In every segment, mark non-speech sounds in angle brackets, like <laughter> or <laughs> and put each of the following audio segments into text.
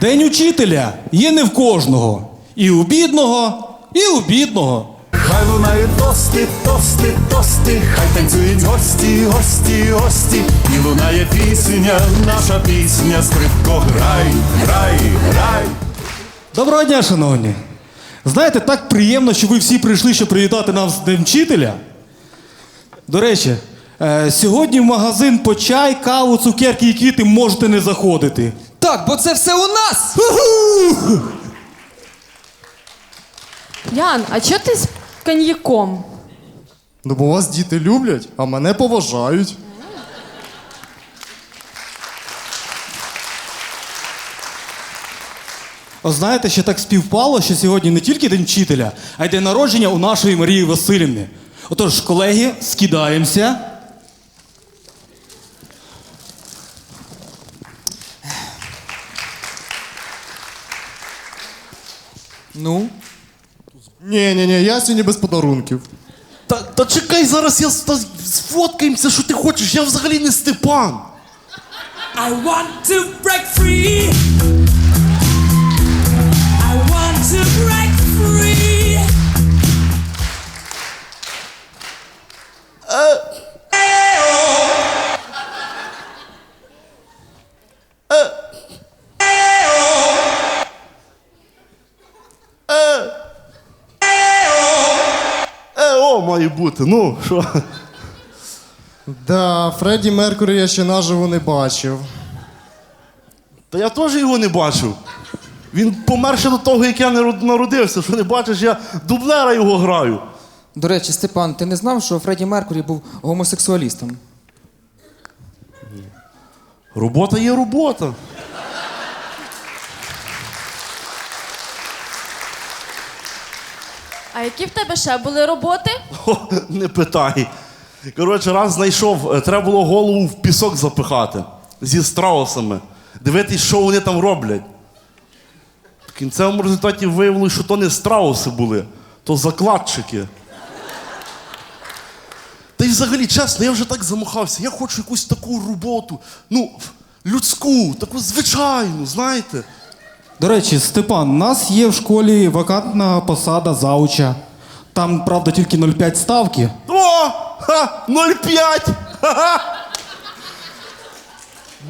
День учителя є не в кожного. І у бідного, і у бідного. Хай лунають тости, тости, тости, хай танцюють гості, гості, гості, і лунає пісня, наша пісня, скрипко, грай, грай, грай. Доброго дня, шановні. Знаєте, так приємно, що ви всі прийшли, щоб привітати нам з Днем вчителя. До речі, е, сьогодні в магазин по чай, каву, цукерки і квіти можете не заходити. Так, бо це все у нас! Ян, а чого ти з коньяком? Ну, бо вас діти люблять, а мене поважають. О, знаєте, ще так співпало, що сьогодні не тільки День вчителя, а й день народження у нашої Марії Васильівни. Отож, колеги, скидаємося. Ну, Ні, ні, ні, я сьогодні без подарунків. Та, та чекай, зараз я з- та сфоткаємося, що ти хочеш. Я взагалі не Степан. I want to break free. Бути. Ну, що? Да, Фредді Меркурі я ще наживо не бачив. Та я теж його не бачив. Він помер ще до того, як я не народився. Що не бачиш, я дублера його граю. до речі, Степан, ти не знав, що Фредді Меркурі був гомосексуалістом? Робота є робота. Які в тебе ще були роботи? О, не питай. Коротше, раз знайшов, е, треба було голову в пісок запихати зі страусами. Дивитись, що вони там роблять. В кінцевому результаті виявилося, що то не страуси були, то закладчики. Та й взагалі, чесно, я вже так замахався. Я хочу якусь таку роботу, ну, людську, таку звичайну, знаєте. До речі, Степан, у нас є в школі вакантна посада зауча. Там, правда, тільки 0,5 ставки. О! Ха! 0,5! Ха-ха!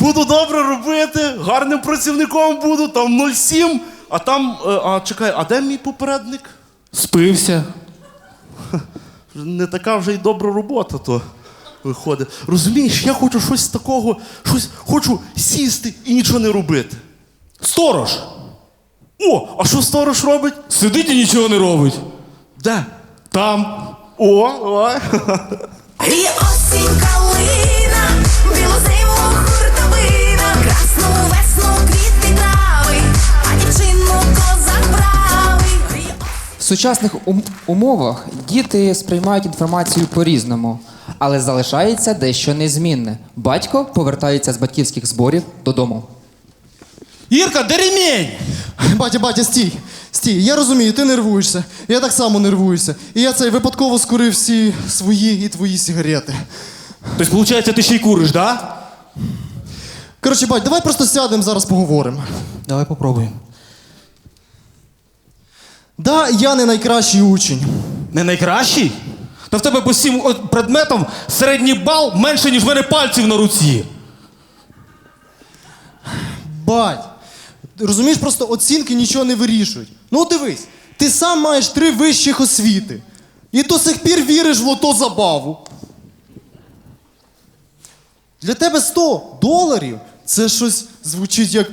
Буду добре робити, гарним працівником буду, там 0,7, а там. е, А чекай, а де мій попередник? Спився. Не така вже й добра робота, то виходить. Розумієш, я хочу щось такого, щось хочу сісти і нічого не робити. Сторож! О, а що сторож робить? Сидить і нічого не робить. Де? Там. О. І осінь калина, білу зиму хуртовина, красну весну квіти трави, а дівчину козак правий. В сучасних ум- умовах діти сприймають інформацію по-різному, але залишається дещо незмінне. Батько повертається з батьківських зборів додому. Ірка, де ремінь? Батя, батя, стій. Стій, я розумію, ти нервуєшся. Я так само нервуюся. І я цей випадково скурив всі свої і твої сигарети. Тобто, виходить, ти ще й куриш, да? Коротше, бать, давай просто сядемо зараз поговоримо. Давай попробуємо. Да, я не найкращий учень. Не найкращий? Та в тебе по всім от предметам середній бал менше, ніж в мене пальців на руці. Бать, розумієш, просто оцінки нічого не вирішують. Ну от дивись, ти сам маєш три вищих освіти. І до сих пір віриш в лото забаву. Для тебе 100 доларів це щось звучить як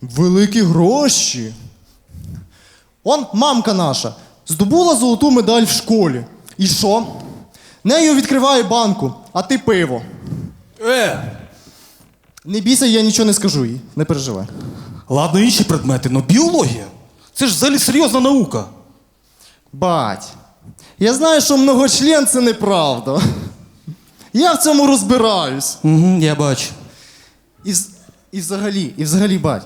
великі гроші. Он мамка наша здобула золоту медаль в школі. І що? Нею відкриває банку, а ти пиво. Е! Не бійся, я нічого не скажу їй. Не переживай. Ладно, інші предмети, але біологія. Це ж взагалі серйозна наука. Бать, я знаю, що многочлен це неправда. Я в цьому розбираюсь. Угу, я бачу. І, вз- і взагалі, і взагалі, бать,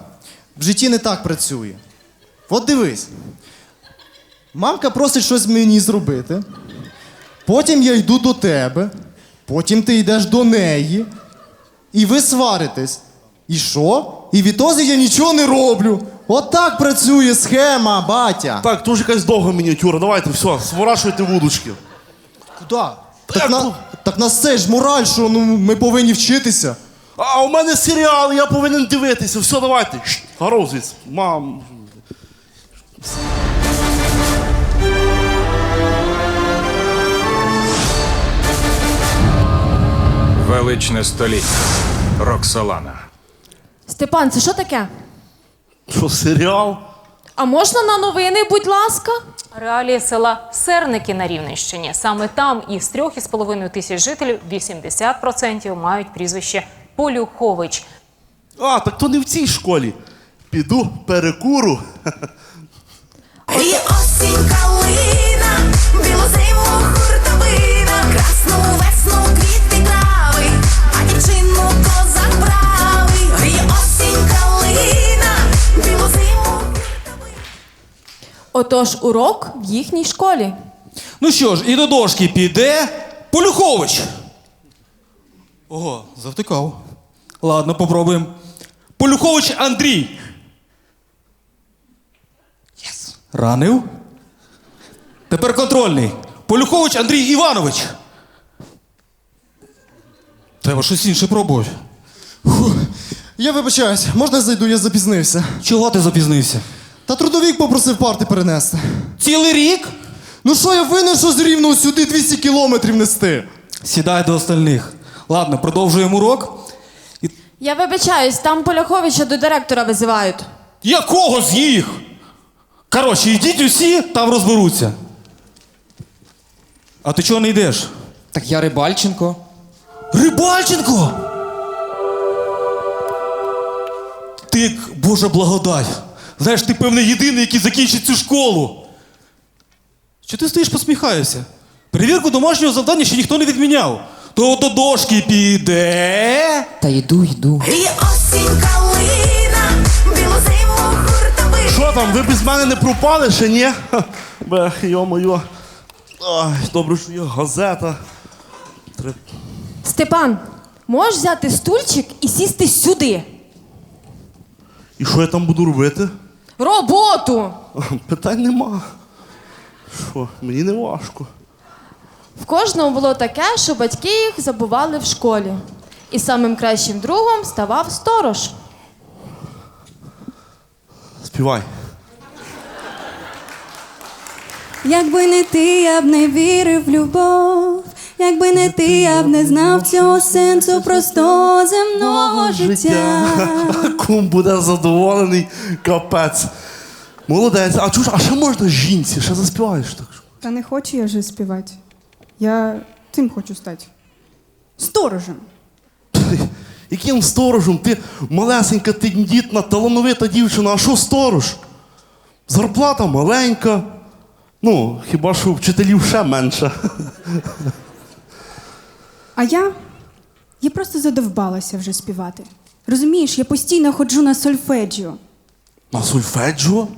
в житті не так працює. От дивись. Мамка просить щось мені зробити. Потім я йду до тебе, потім ти йдеш до неї, і ви сваритесь. І що? І відтоді я нічого не роблю. От так працює схема, батя. Так, ж якась довга мініатюра. Давайте, все, сворашуйте вудочки. Куди? Так, на, так нас це ж мораль, що ну, ми повинні вчитися. А у мене серіал, я повинен дивитися. Все, давайте. Гаров звідси. Мам. Величне століття. Роксолана. Степан, це що таке? Що, серіал? А можна на новини, будь ласка? Реалії села Серники на Рівненщині. Саме там із трьох із половиною тисяч жителів 80% мають прізвище Полюхович. А, так то не в цій школі. Піду перекуру. Осінь калина, білу Отож, урок в їхній школі. Ну що ж, і до дошки піде Полюхович. Ого, завтикав. Ладно, попробуємо. Полюхович Андрій. Єс. Ранив. Тепер контрольний. Полюхович Андрій Іванович. Треба щось інше пробувати. Я вибачаюсь, можна я зайду, я запізнився. Чого ти запізнився? Та трудовік попросив парти перенести. Цілий рік? Ну що я винен, що з рівного сюди 200 кілометрів нести? Сідай до остальних. Ладно, продовжуємо урок. Я вибачаюсь, там Поляховича до директора визивають. Якого з їх? Коротше, йдіть усі, там розберуться. А ти чого не йдеш? Так я Рибальченко. Рибальченко! Ти Божа благодать. Знаєш, ти, певне, єдиний, який закінчить цю школу. Що ти стоїш посміхаєшся? Перевірку домашнього завдання ще ніхто не відміняв. То до дошки піде. Та йду, йду. Гріє осінь калина, білу зиму. Що там, ви без мене не пропали ще, ні? Ха, Бех, йо-моє. Ай, добре, що є газета. Треба- Степан, можеш взяти стульчик і сісти сюди. І що я там буду робити? Роботу! <laughs> Питань нема. Що, мені не важко. В кожного було таке, що батьки їх забували в школі. І самим кращим другом ставав сторож. Співай. Якби не ти, я б не вірив в любов. Якби не ти, я б не знав цього сенсу простого земного життя. <laughs> Кум буде задоволений, капець. Молодець. А чуш, а ще можна жінці? Ще заспіваєш так. Та не хочу я вже співати. Я цим хочу стати. Сторожем. <laughs> Яким сторожем? Ти малесенька, тендітна, талановита дівчина, а що сторож? Зарплата маленька. Ну, хіба що вчителів ще менше. <laughs> А я? Я просто задовбалася вже співати. Розумієш, я постійно ходжу на сольфеджіо. На сольфеджіо?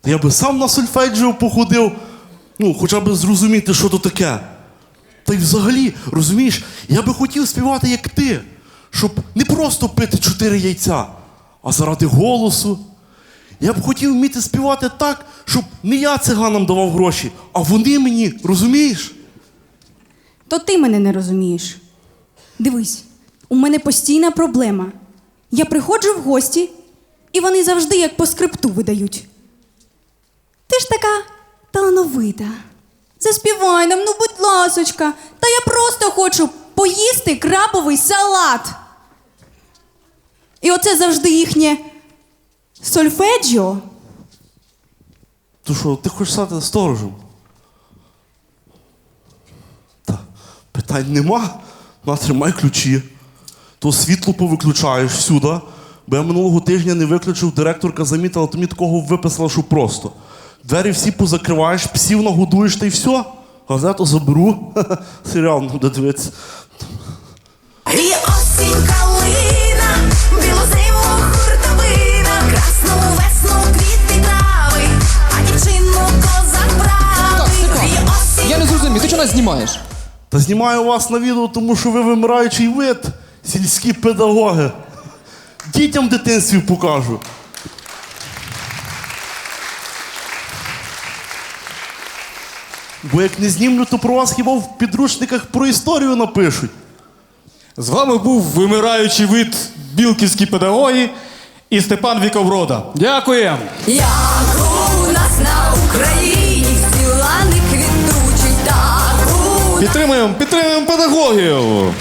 Та я би сам на сольфеджіо походив, ну, хоча б зрозуміти, що то таке. Та й взагалі, розумієш, я би хотів співати, як ти, щоб не просто пити чотири яйця, а заради голосу. Я б хотів вміти співати так, щоб не я циганам давав гроші, а вони мені, розумієш? То ти мене не розумієш. Дивись, у мене постійна проблема. Я приходжу в гості, і вони завжди як по скрипту видають. Ти ж така талановита. Заспівай нам, ну будь ласочка. Та я просто хочу поїсти крабовий салат. І оце завжди їхнє сольфеджіо. То що, ти хочеш стати сторожем? Та питань нема. На, тримай ключі. То світло повиключаєш сюди. Бо я минулого тижня не виключив, директорка замітила, то мені такого виписала, що просто. Двері всі позакриваєш, псів нагодуєш та й все. Газету заберу. <laughs> Серіал не буде дивитися. Гріє осінь калина, білу зиму хуртовина, красну весну квіти трави, а дівчину козак правий. Степан, Гріє осінь я не зрозумів, ти чого нас знімаєш? Та знімаю вас на відео, тому що ви вимираючий вид, сільські педагоги. Дітям в дитинстві покажу. Бо як не знімлю, то про вас хіба в підручниках про історію напишуть. З вами був вимираючий вид білківські педагоги і Степан Віковрода. Дякуємо! Підтримуємо, підтримуємо педагогів!